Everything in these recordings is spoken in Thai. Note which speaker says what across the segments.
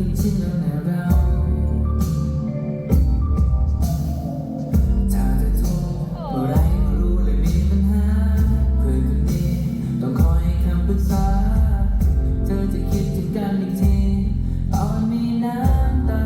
Speaker 1: จวาถ้าจะโทรเมื่ไรก็รู้เลยมีปัญหาเพื่คนนี้ต้องคอยคำปรึกษา เธอจะคิดถึงกันอีกทีอ่อนมีน้ำตา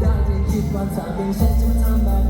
Speaker 1: ได้แต่คิดว่าถ้าเป็นฉันจะทำแบบ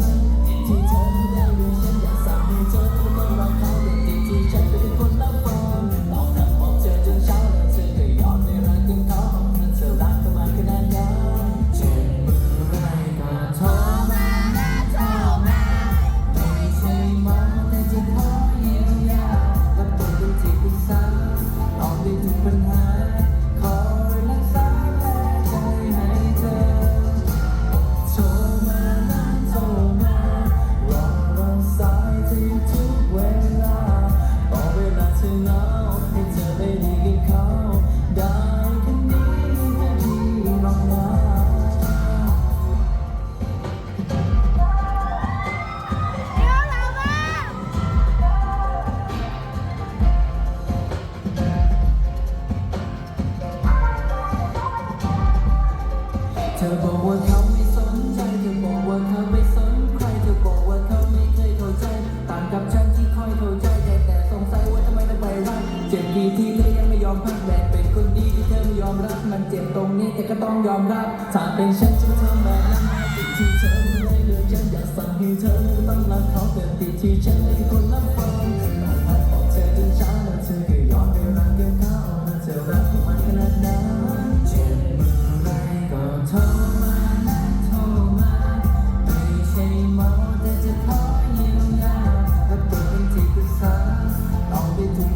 Speaker 1: อบอกว่าเขาไม่สนใจเธอบอกว่าเธอไม่สนใครเธบอกว่าเธอไม่เคยเข้าใจ ต่างกับฉันที่คอยเข้าใจแต่แต่สงสัยว่าทำไมต้องไปรักเจ็บกี่ที่เธอยังไม่ยอมพักแบกเป็นคนดีที่เธอยอมรับ มันเจ็บตรงนี้แต่ก็ต้องยอมรับถ้าเป็นฉันจะทำแบบนั้นที่เธอไม่ดเลือกฉันอยากสั่งให้เธอต้องรักเขาแต่ที่ฉัน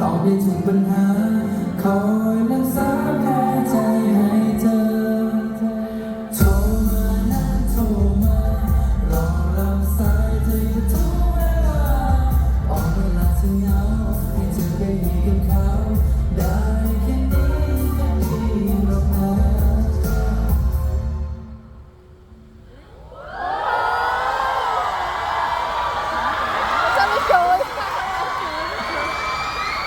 Speaker 1: ตอบไปถึงปัญหา คอยรักษาแค่ใจให้เธอ โทรมาโทรมาลองรับสายที่ทุกเวลาออกเวลาที่เหงา